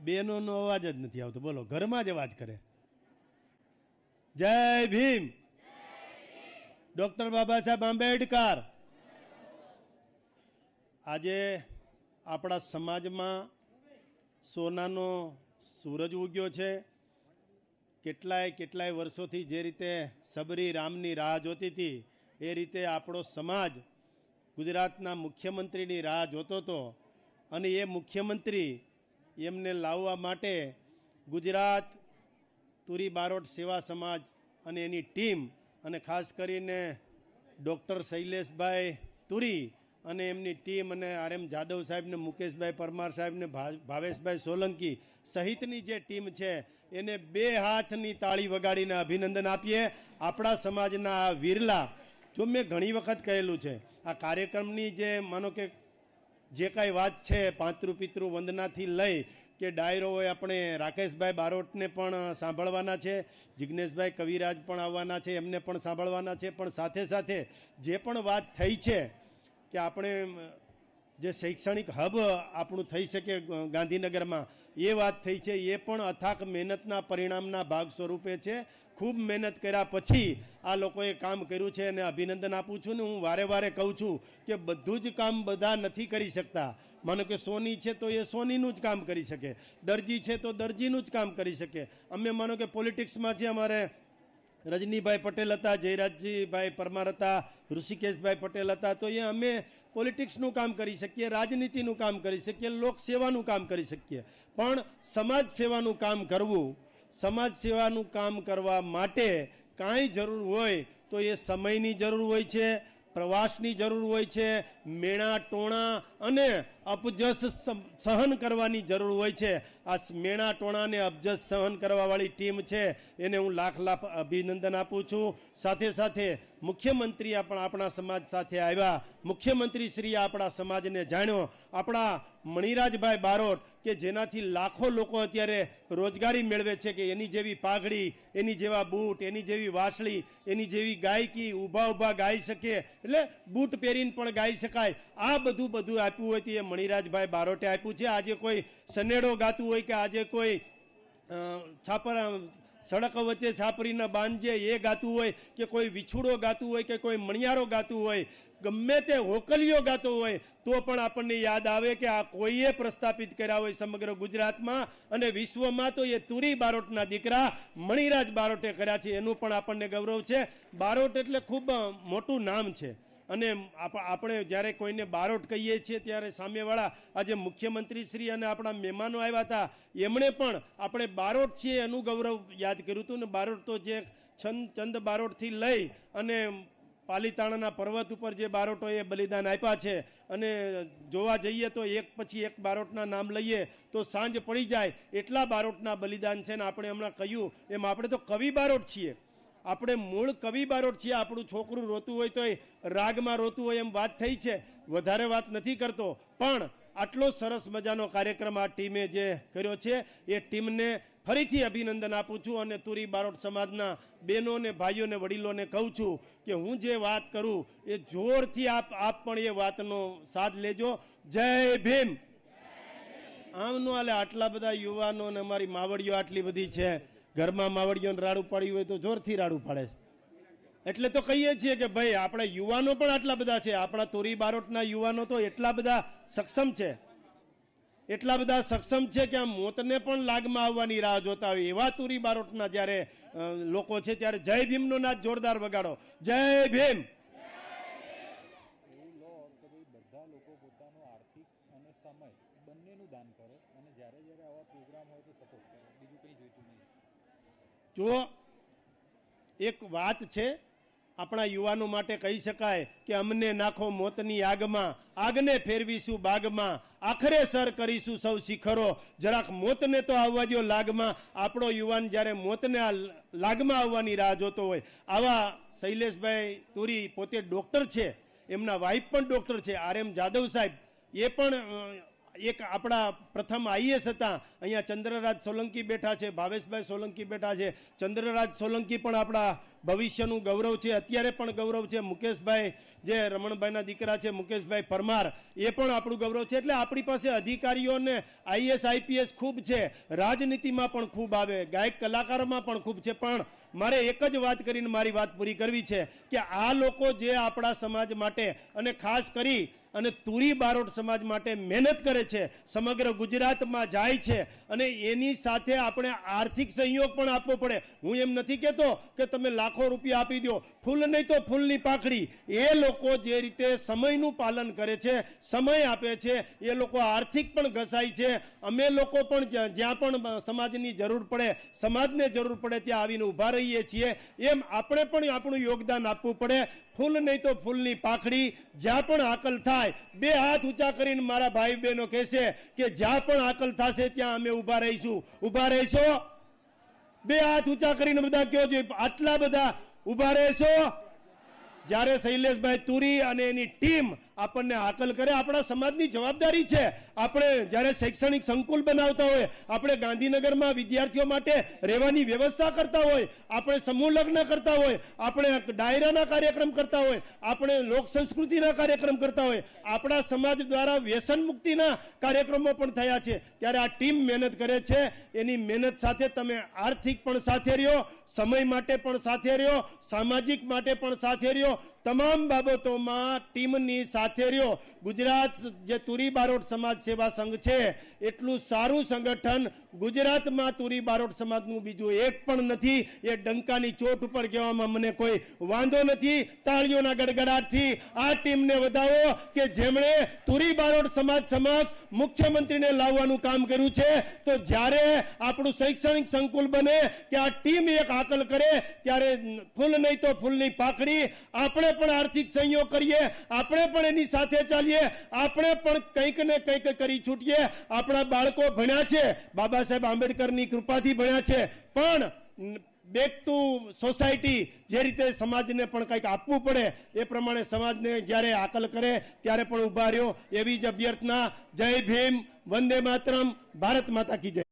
બેનો નો અવાજ જ નથી આવતો. બોલો, ઘરમાં જ અવાજ કરે. જય ભીમ. ડોક્ટર બાબા સાહેબ આંબેડકર. આજે આપણા સમાજમાં સોનાનો સૂરજ ઉગ્યો છે. કેટલાય કેટલાય વર્ષોથી જે રીતે સબરી રામની રાહ જોતી હતી, એ રીતે આપણો સમાજ ગુજરાતના મુખ્યમંત્રીની રાહ જોતો હતો. અને એ મુખ્યમંત્રી એમને લાવવા માટે ગુજરાત તુરી બારોટ સેવા સમાજ અને એની ટીમ અને ખાસ કરીને ડૉક્ટર શૈલેષભાઈ તુરી અને એમની ટીમ અને આર એમ જાદવ સાહેબને, મુકેશભાઈ પરમાર સાહેબને ભાવેશભાઈ સોલંકી સહિતની જે ટીમ છે, એને બે હાથની તાળી વગાડીને અભિનંદન આપીએ. આપણા સમાજના આ વિરલા, જો મેં ઘણી વખત કહેલું છે, આ કાર્યક્રમની જે માનો કે જે કાંઈ વાત છે પાંતરું પિતૃ વંદનાથી લઈ કે ડાયરો હોય આપણે રાકેશભાઈ બારોટને પણ સાંભળવાના છે જિજ્ઞેશભાઈ કવિરાજ પણ આવવાના છે, એમને પણ સાંભળવાના છે, પણ સાથે સાથે જે પણ વાત થઈ છે કે આપણે જે શૈક્ષણિક હબ આપણું થઈ શકે ગાંધીનગરમાં, એ વાત થઈ છે, એ પણ અથાક મહેનતના પરિણામના ભાગ સ્વરૂપે છે. ખૂબ મહેનત કર્યા પછી આ લોકોએ કામ કર્યું છે અને અભિનંદન આપું છું ને હું વારે વારે કહું છું કે બધું જ કામ બધા નથી કરી શકતા. માનો કે સોની છે તો એ સોનીનું જ કામ કરી શકે. દરજી છે તો દરજીનું જ કામ કરી શકે. અમે માનો કે પોલિટિક્સમાં છે અમારે રજનીભાઈ પટેલ હતા, જયરાજજીભાઈ પરમાર હતા, ઋષિકેશભાઈ પટેલ હતા, તો એ અમે પોલિટિક્સનું કામ કરી શકીએ, રાજનીતિનું કામ કરી શકીએ, લોકસેવાનું કામ કરી શકીએ. પણ સમાજ સેવાનું કામ કરવું સમાજ સેવાનું કામ કરવા માટે કાંઈ જરૂર હોય તો એ સમયની જરૂર હોય છે, પ્રવાસની જરૂર હોય છે મેણા, ટોણા અને અપજસ સહન કરવાની જરૂર હોય છે. આ મેણા, ટોણા અપજસ સહન કરવાવાળી ટીમ છે. એને હું લાખ લાખ અભિનંદન આપું છું. સાથે સાથે મુખ્યમંત્રી પણ આપણા સમાજ સાથે આવ્યા. મુખ્યમંત્રી શ્રી આપણા સમાજને જાણ્યો. આપણા મણિરાજભાઈ બારોટ કે જેનાથી લાખો લોકો અત્યારે રોજગારી મેળવે છે કે એની જેવી પાઘડી, એની જેવા બૂટ, એની જેવી વાસળી, એની જેવી ગાયકી ઊભા ઊભા ગાઈ શકે. એટલે બૂટ પહેરીને પણ ગાઈ શકાય. આ બધું બધું આપ્યું હોય તો મણિરાજભાઈ બારોટે આપ્યું છે. આજે કોઈ સનેડો ગાતું હોય કે આજે કોઈ છાપર સડક વચ્ચે છાપરીના બાંધજે એ ગાતું હોય કે કોઈ વિછુડો ગાતું હોય કે કોઈ મણિયારો ગાતું હોય, ગમે તે હોકલીઓ ગાતો હોય, તો પણ આપણને યાદ આવે કે આ કોઈએ પ્રસ્થાપિત કર્યા હોય સમગ્ર ગુજરાતમાં અને વિશ્વમાં તો એ તુરી બારોટના દીકરા મણિરાજ બારોટે કર્યા છે. એનું પણ આપણને ગૌરવ છે. બારોટ એટલે ખૂબ મોટું નામ છે. અને આપ- આપણે જ્યારે કોઈને બારોટ કહીએ છીએ ત્યારે સામેવાળા આજે મુખ્યમંત્રી શ્રી અને આપણા મહેમાનો આવ્યા હતા. એમણે પણ આપણે બારોટ છીએ એનું ગૌરવ યાદ કર્યું હતું ને બારોટ તો જે છંદ ચંદ બારોટથી લઈ અને પાલીતાણાના પર્વત ઉપર જે બારોટોએ બલિદાન આપ્યા છે અને જોવા જઈએ તો એક પછી એક બારોટના નામ લઈએ તો સાંજ પડી જાય એટલા બારોટના બલિદાન છે ને આપણે હમણાં કહ્યું એમ આપણે તો કવિ બારોટ છીએ. આપણે મૂળ કવિ બારોટ છીએ, આપણું છોકરું રોતું હોય તોય રાગમાં રોતું હોય એમ વાત થઈ છે. વધારે વાત નથી કરતો. પણ આટલો સરસ મજાનો કાર્યક્રમ આ ટીમે જે કર્યો છે, એ ટીમને ફરીથી અભિનંદન આપું છું અને તુરી બારોટ સમાજના બહેનો ને ભાઈઓ ને વડીલોને કહું છું કે હું જે વાત કરું, એ જોરથી આપ આપ પણ એ વાતનો સાથ લેજો. જય ભીમ! આમ નો હાલે આટલા બધા યુવાનો ને અમારી માવડીઓ આટલી બધી છે. ઘરમાં માવડીઓને રાડું પાડ્યું હોય તો જોરથી રાડું પાડે છે. એટલે તો કહીએ છીએ કે ભાઈ, આપણે યુવાનો પણ આટલા બધા છે. આપણા તોરી બારોટના યુવાનો તો એટલા બધા સક્ષમ છે. એટલા બધા સક્ષમ છે કે આ મોતને પણ લાગમાં આવવાની રાહ જોતા હોય. એવા તુરી બારોટના જ્યારે લોકો છે ત્યારે જય ભીમનો નાદ જોરદાર વગાડો. જય ભીમ! બધા લોકો પોતાનો આર્થિક અને સમય બંનેનું દાન કરે અને જ્યારે જ્યારે આવા પ્રોગ્રામ હોય તો સપોર્ટ કરે. બીજું કંઈ જોઈતું નહીં. જુઓ, એક વાત છે, આપણા યુવાનો માટે કહી શકાય કે અમને નાખો મોતની આગમાં, આગને ફેરવીશું બાગમાં, આખરે સર કરીશું સૌ શિખરો. જરાક મોતને તો આવવા દો લાગમાં. આપણો યુવાન જ્યારે મોતને લાગમાં આવવાની રાહ જોતો હોય. આવા શૈલેષભાઈ તુરી પોતે ડોક્ટર છે, એમના વાઇફ પણ ડોક્ટર છે, આર એમ જાદવ સાહેબ. એ પણ એક આપણા પ્રથમ આઈએસ હતા. અહીંયા ચંદ્રરાજ સોલંકી બેઠા છે, ભાવેશભાઈ સોલંકી બેઠા છે. ચંદ્રરાજ સોલંકી પણ આપણા ભવિષ્યનું ગૌરવ છે, અત્યારે પણ ગૌરવ છે. મુકેશભાઈ જે રમણભાઈના દીકરા છે, મુકેશભાઈ પરમાર, એ પણ આપણું ગૌરવ છે. એટલે આપણી પાસે અધિકારીઓને આઈએસ આઈપીએસ ખૂબ છે. રાજનીતિમાં પણ ખૂબ આવે, ગાયક કલાકારોમાં પણ ખૂબ છે. પણ મારે એક જ વાત કરીને મારી વાત પૂરી કરવી છે કે આ લોકો જે આપણા સમાજ માટે અને ખાસ કરી અને તુરી બારોટ સમાજ માટે મહેનત કરે છે. સમગ્ર ગુજરાતમાં જાય છે અને એની સાથે આપણે આર્થિક સહયોગ પણ આપવો પડે. હું એમ નથી કહેતો કે તમે લાખો રૂપિયા આપી દો. ફૂલ નહીં તો ફૂલની પાખડી. એ લોકો જે રીતે સમયનું પાલન કરે છે, સમય આપે છે, એ લોકો આર્થિક પણ ઘસાય છે. અમે લોકો પણ જ્યાં પણ સમાજની જરૂર પડે, સમાજને જરૂર પડે ત્યાં આવીને ઊભા રહીએ છીએ. એમ આપણે પણ આપણું યોગદાન આપવું પડે. ફૂલ નહીં તો ફૂલની પાખડી જ્યાં પણ આકલ થાય, બે હાથ ઊંચા કરીને મારા ભાઈ બહેનો કહેશે કે જ્યાં પણ આકલ થશે ત્યાં અમે ઊભા રહીશું. ઊભા રહીશો? બે હાથ ઊંચા કરીને બધા કહો છો આટલા બધા ઊભા રહેશો? જ્યારે શૈલેષભાઈ તુરી અને એની ટીમ આપણને હાકલ કરે, આપણા સમાજની જવાબદારી છે. આપણે જ્યારે શૈક્ષણિક સંકુલ બનાવતા હોય, આપણે ગાંધીનગરમાં વિદ્યાર્થીઓ માટે રહેવાની વ્યવસ્થા કરતા હોય, આપણે સમૂહ લગ્ન કરતા હોય, આપણે ડાયરાના કાર્યક્રમ કરતા હોય, આપણે લોક સંસ્કૃતિના કાર્યક્રમ કરતા હોય, આપણા સમાજ દ્વારા વ્યસન મુક્તિના કાર્યક્રમો પણ થયા છે. ત્યારે આ ટીમ મહેનત કરે છે. એની મહેનત સાથે તમે આર્થિક પણ સાથે રહ્યો સમય માટે પણ સાથે રહ્યો સામાજિક માટે પણ સાથે રહ્યો તમામ બાબતોમાં ટીમની સાથે રહ્યો. ગુજરાત જે તુરી બારોટ સમાજ સેવા સંઘ છે, એટલું સારું સંગઠન ગુજરાતમાં તુરી બારોટ સમાજનું બીજું એક પણ નથી. એ ડંકાની ચોટ ઉપર કહેવામાં મને કોઈ વાંધો નથી. તાળીઓના ગડગડાટથી આ ટીમને વધાવો કે જેમણે તુરી બારોટ સમાજ સમક્ષ મુખ્યમંત્રીને લાવવાનું કામ કર્યું છે. તો જ્યારે આપણું શૈક્ષણિક સંકુલ બને, કે આ ટીમ એક હાકલ કરે, ત્યારે ફૂલ નહીં તો ફૂલની પાખડી આપણે પણ આર્થિક સંયોગ કરીએ, આપણે પણ એની સાથે ચાલીએ, આપણે પણ કંઈક ને કંઈક કરી છૂટીએ. આપણા બાળકો ભણ્યા છે, બાબા સાહેબ આંબેડકરની કૃપાથી ભણ્યા છે, પણ બેક ટુ સોસાયટી જે રીતે સમાજને પણ કંઈક આપવું પડે, એ પ્રમાણે સમાજને જ્યારે આકલ કરે, ત્યારે પણ ઊભા રહ્યો એવી જ અભ્યર્થના, જય ભીમ, વંદે માતરમ, ભારત માતા કી જય.